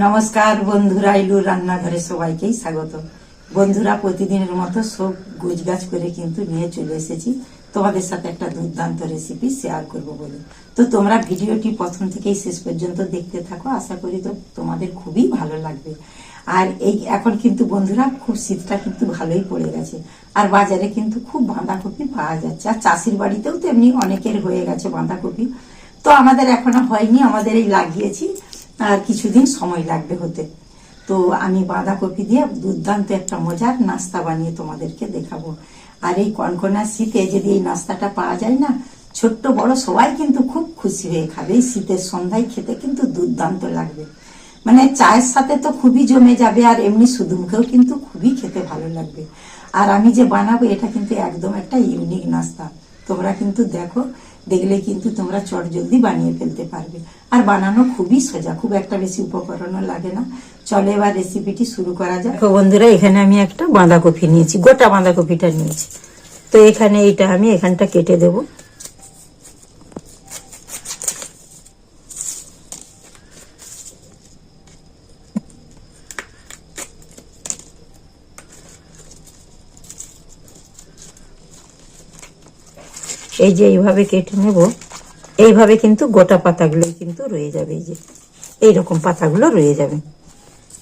নমস্কার বন্ধুরা ইলুর রান্নাঘরে সবাইকেই স্বাগত। বন্ধুরা, প্রতিদিনের মতো সব গোছগাছ করে কিন্তু নিয়ে চলে এসেছি। তোমাদের সাথে একটা দুর্দান্ত রেসিপি শেয়ার করব বলে। তো তোমরা ভিডিওটি প্রথম থেকেই শেষ পর্যন্ত দেখতে থাকো, আশা করি তো তোমাদের খুবই ভালো লাগবে। আর এই এখন কিন্তু বন্ধুরা, খুব শীতটা কিন্তু ভালোই পড়ে গেছে। আর বাজারে কিন্তু খুব বাঁধাকপি পাওয়া যাচ্ছে। আর চাষির বাড়িতেও তেমনি অনেকের হয়ে গেছে বাঁধাকপি। তো আমাদের এখনও হয়নি, আমাদের এই লাগিয়েছি। আর কিছুদিন সময় লাগবে হতে। তো আমি বাঁধাকপি দিয়ে দুর্দান্ত একটা মজার নাস্তা বানিয়ে তোমাদেরকে দেখাবো। আর এই কনকনা শীতে যদি এই নাস্তাটা পাওয়া যায় না, ছোট্ট বড় সবাই কিন্তু খুব খুশি হয়ে খাবে। এই শীতের সন্ধ্যায় খেতে কিন্তু দুর্দান্ত লাগবে। মানে চায়ের সাথে তো খুবই জমে যাবে আর এমনি শুধু মুখেও কিন্তু খুবই খেতে ভালো লাগবে। আর আমি যে বানাবো, এটা কিন্তু একদম একটা ইউনিক নাস্তা। তোমরা কিন্তু দেখো দেখলে কিন্তু তোমরা চট জলদি বানিয়ে ফেলতে পারবে। আর বানানো খুবই সোজা, খুব একটা বেশি উপকরণও লাগে না। চলে এবার রেসিপিটি শুরু করা যাক। বন্ধুরা, এখানে আমি একটা বাঁধাকপি নিয়েছি, গোটা বাঁধাকপিটা নিয়েছি। তো এখানে এটা আমি এখানটা কেটে দেব। এই যে এইভাবে কেটে নেব, এইভাবে কিন্তু গোটা পাতাগুলো কিন্তু রয়ে যাবে, এই যে এইরকম পাতাগুলো রয়ে যাবে।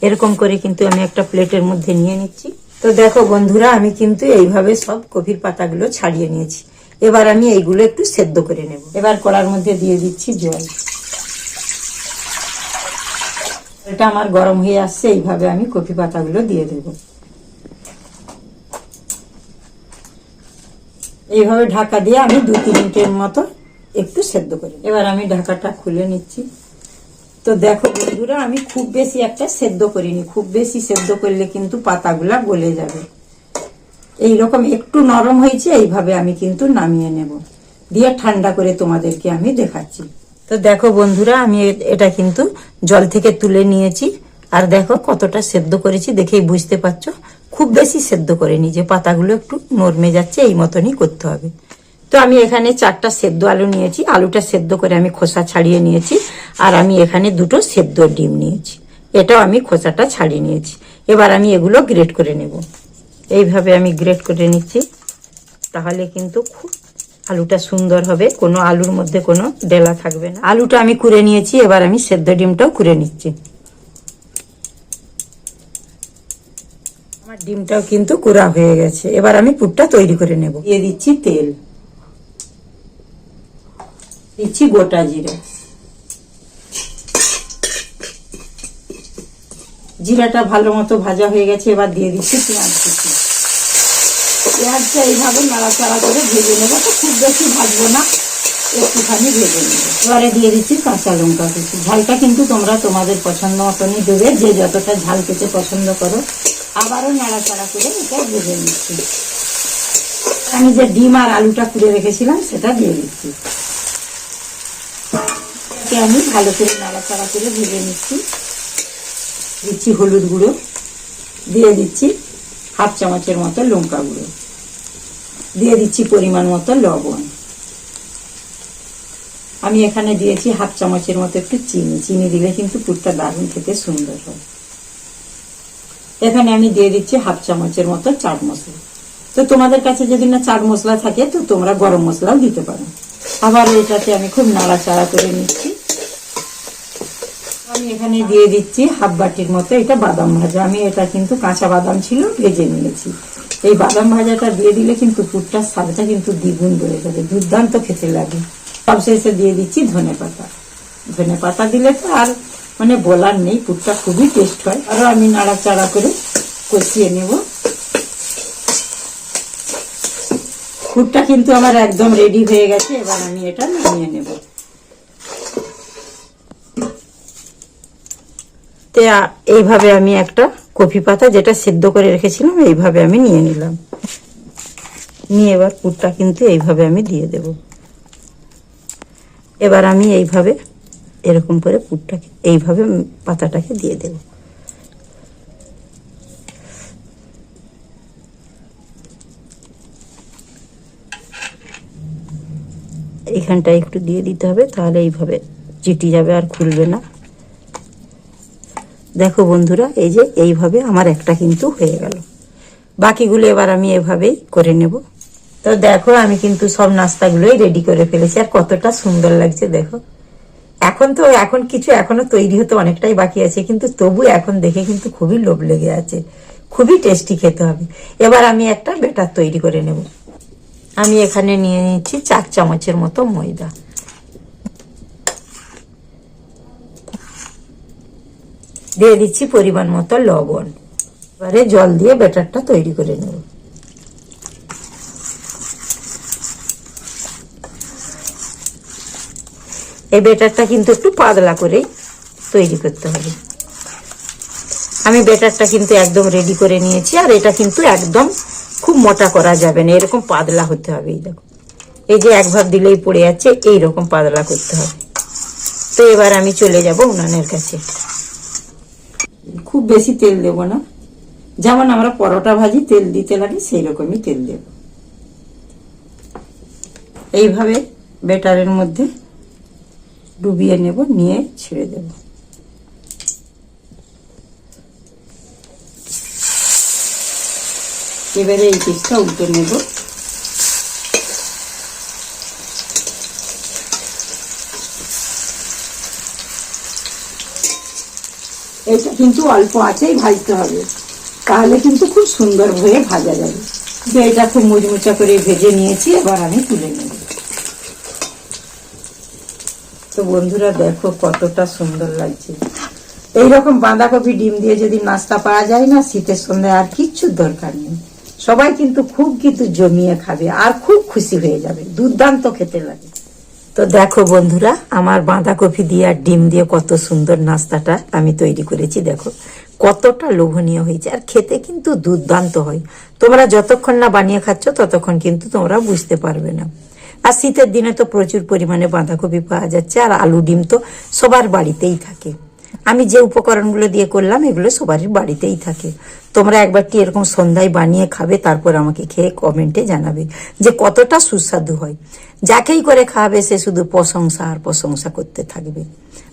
এরকম করে কিন্তু আমি একটা প্লেটের মধ্যে নিয়ে নিচ্ছি। তো দেখো বন্ধুরা, আমি কিন্তু এইভাবে সব কপির পাতাগুলো ছাড়িয়ে নিয়েছি। এবার আমি এইগুলো একটু সেদ্ধ করে নেব। এবার কড়ার মধ্যে দিয়ে দিচ্ছি জল। এটা আমার গরম হয়ে আসছে, এইভাবে আমি কপি পাতাগুলো দিয়ে দেবো। এইভাবে ঢাকা দিয়ে আমি দু তিন মিনিটের মতো একটু সেদ্ধ করি এবার আমি ঢাকাটা খুলে নিচ্ছি। তো দেখো বন্ধুরা, আমি খুব বেশি একটা সেদ্ধ করিনি। খুব বেশি সেদ্ধ করলে কিন্তু পাতাগুলা গলে যাবে। এই রকম একটু নরম হয়েছে, এইভাবে আমি কিন্তু নামিয়ে নেব। দিয়ে ঠান্ডা করে তোমাদেরকে আমি দেখাচ্ছি। তো দেখো বন্ধুরা, আমি এটা কিন্তু জল থেকে তুলে নিয়েছি। আর দেখো কতটা সেদ্ধ করেছি, দেখেই বুঝতে পারছ। খুব বেশি সেদ্ধ করে করিনি, যে পাতাগুলো একটু নরমে যাচ্ছে, এই মতনই করতে হবে। তো আমি এখানে চারটা সেদ্ধ আলু নিয়েছি, আলুটা সেদ্ধ করে আমি খোসা ছাড়িয়ে নিয়েছি, আর আমি এখানে দুটো সেদ্ধ ডিম নিয়েছি। এটাও আমি খোসাটা ছাড়িয়ে নিয়েছি। এবার আমি এগুলো গ্রেট করে নেব। এইভাবে আমি গ্রেট করে নিচ্ছি, তাহলে কিন্তু খুব আলুটা সুন্দর হবে, কোনো আলুর মধ্যে কোনো ডেলা থাকবে না। আলুটা আমি কুড়ে নিয়েছি, এবার আমি সেদ্ধ ডিমটাও কুড়ে নিচ্ছি। ডিমটাও কিন্তু কুড়া হয়ে গেছে। এবার আমি পুরটা তৈরি করে নেব। দিয়ে দিচ্ছি তেল। দিচ্ছি গোটা জিরে। জিরাটা ভালো মতো ভাজা হয়ে গেছে, এবার দিয়ে দিচ্ছি পেঁয়াজ কুচি। পেঁয়াজটা এইভাবে নাড়াচাড়া করে ভেজে নেব। তো খুব বেশি ভাজবো না, একটুখানি ভেজে নেব। এবারে দিয়ে দিচ্ছি কাঁচা লঙ্কা কুচি। ঝালটা কিন্তু তোমরা তোমাদের পছন্দ মতনই দেবে। যে যতটা ঝাল খেতে পছন্দ করো আবারও নাড়াচাড়া করে এটা ভেজে নিচ্ছি। আমি যে ডিম আর আলুটা খুলে রেখেছিলাম, সেটা দিয়ে দিচ্ছি। আমি ভালো করে নাড়াচাড়া করে ভেজে নিচ্ছি। দিচ্ছি হলুদ গুঁড়ো, দিয়ে দিচ্ছি হাফ চামচের মতো লঙ্কা গুঁড়ো। দিয়ে দিচ্ছি পরিমাণ মতো লবণ। আমি এখানে দিয়েছি হাফ চামচের মতো একটু চিনি। চিনি দিলে কিন্তু পুরটা দারুণ খেতে সুন্দর হয়। এখানে আমি দিয়ে দিচ্ছি হাফ চামচের মতো চাট মশলা তো তোমাদের কাছে যদি না চাট মশলা থাকে, তো তোমরা গরম মশলাও দিতে পারো। আবার এটাতে আমি খুব নাড়াচাড়া করে নিচ্ছি। আমি এখানে দিয়ে দিচ্ছি হাফ বাটির মতো এটা বাদাম ভাজা। আমি এটা কিন্তু কাঁচা বাদাম ছিল, ভেজে নিয়েছি। এই বাদাম ভাজাটা দিয়ে দিলে কিন্তু পুরটার স্বাদটা কিন্তু দ্বিগুণ বেড়ে যাবে। দুর্দান্ত খেতে লাগে। সবশেষে দিয়ে দিচ্ছি ধনে পাতা। ধনে পাতা দিলে তো আর মানে বলার নেই, পুরটা খুবই টেস্ট হয়। আরও আমি নাড়াচাড়া করে কষিয়ে নেব। পুরটা কিন্তু আমার একদম রেডি হয়ে গেছে, এবার আমি এটা নামিয়ে নেব। এইভাবে আমি একটা কফি পাতা যেটা সেদ্ধ করে রেখেছিলাম, এইভাবে আমি নিয়ে নিলাম। নিয়ে এবার পুরটা কিন্তু এইভাবে আমি দিয়ে দেব। এবার আমি এইভাবে এরকম করে পুরটাকে, এইভাবে পাতাটাকে দিয়ে দেব। এইখানটা একটু দিয়ে দিতে হবে, তাহলে এইভাবে চিটি যাবে আর খুলবে না। দেখো বন্ধুরা, এই যে এইভাবে আমার একটা কিন্তু হয়ে গেল। বাকিগুলো এবার আমি এভাবেই করে নেব। তো দেখো, আমি কিন্তু সব নাস্তাগুলোই রেডি করে ফেলেছি, আর কতটা সুন্দর লাগছে, দেখো। এখন তো, এখন কিছু এখনও তৈরি হতে অনেকটাই বাকি আছে, কিন্তু তবু এখন দেখে কিন্তু খুবই লোভ লেগে আছে। খুবই টেস্টি খেতে হবে। এবার আমি একটা বেটার তৈরি করে নেব। আমি এখানে নিয়ে নিচ্ছি চার চামচের মতো ময়দা। দিয়ে দিচ্ছি পরিমাণ মতো লবণ। এবারে জল দিয়ে বেটারটা তৈরি করে নেব। এই বেটারটা কিন্তু একটু পাতলা করেই তৈরি করতে হবে। আমি বেটারটা কিন্তু একদম রেডি করে নিয়েছি আর এটা কিন্তু একদম খুব মোটা করা যাবে না, এরকম পাতলা হতে হবে, এই দেখো। এই যে এক ভাব দিলেই পড়ে যাচ্ছে এই রকম পাতলা করতে হবে। তো এবার আমি চলে যাব উনানের কাছে। খুব বেশি তেল দেব না। যেমন আমরা পরোটা ভাজি, তেল দিতে লাগে সেই রকমই তেল দেব। এইভাবে বেটারের মধ্যে ডুবিয়ে নেব, নিয়ে ছেড়ে দেব। এবারে এই পিসটা উল্টে নেব। এটা কিন্তু অল্প আছেই ভাজতে হবে। তাহলে কিন্তু খুব সুন্দর হয়ে ভাজা যাবে। যে এটা খুব মুচমুচা করে ভেজে নিয়েছি, এবার আমি তুলে নেব। তো বন্ধুরা দেখো কতটা সুন্দর লাগছে। এইরকম বাঁধাকপি ডিম দিয়ে যদি নাস্তা পাওয়া যায় না, শীতের সন্ধ্যায় আর কিচ্ছু দরকার নেই। সবাই কিন্তু খুব কিন্তু জমিয়ে খাবে আর খুব খুশি হয়ে যাবে, দুর্দান্ত খেতে লাগে। তো দেখো বন্ধুরা, আমার বাঁধাকপি দিয়ে আর ডিম দিয়ে কত সুন্দর নাস্তাটা আমি তৈরি করেছি, দেখো। কতটা লোভনীয় হয়েছে, আর খেতে কিন্তু দুর্দান্ত হয়। তোমরা যতক্ষণ না বানিয়ে খাচ্ছ, ততক্ষণ কিন্তু তোমরা বুঝতে পারবে না। আর শীতের দিনে তো প্রচুর পরিমাণে বাঁধাকপি পাওয়া যাচ্ছে আর আলু ডিম তো সবার বাড়িতেই থাকে। আমি যে উপকরণগুলো দিয়ে করলাম, এগুলো সবারই বাড়িতেই থাকে। তোমরা একবারটি এরকম সন্ধ্যায় বানিয়ে খাবে, তারপর আমাকে খেয়ে কমেন্টে জানাবে যে কতটা সুস্বাদু হয়। যাকেই করে খাওয়াবে সে শুধু প্রশংসা আর প্রশংসা করতে থাকবে।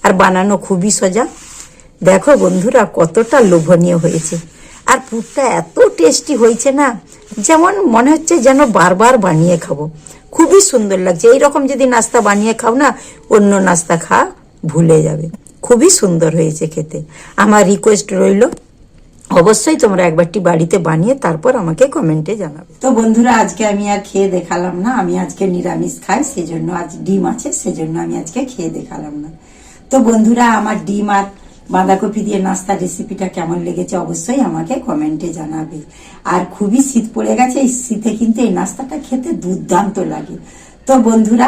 আর বানানো খুবই সোজা। দেখো বন্ধুরা, কতটা লোভনীয় হয়েছে। আর পুরটা এত টেস্টি হয়েছে না যেমন মনে হচ্ছে যেন বারবার বানিয়ে খাব। খুবই সুন্দর লাগছে। এইরকম যদি নাস্তা বানিয়ে খাও না, অন্য নাস্তা খা, ভুলে যাবে। খুবই সুন্দর হয়েছে খেতে। আমার রিকোয়েস্ট রইল, অবশ্যই তোমরা একবারটি বাড়িতে বানিয়ে তারপর আমাকে কমেন্টে জানাবে। তো বন্ধুরা, আজকে আমি আর খেয়ে দেখালাম না। আমি আজকে নিরামিষ খাই, সেজন্য আজ ডিম আছে, সেজন্য আমি আজকে খেয়ে দেখালাম না। তো বন্ধুরা, আমার ডিম আর বাঁধাকপি দিয়ে নাস্তা রেসিপিটা কেমন লেগেছে অবশ্যই আমাকে কমেন্টে জানাবে। আর খুবই শীত পড়ে গেছে, এই শীতে কিন্তু এই নাস্তাটা খেতে দুর্দান্ত লাগে। তো বন্ধুরা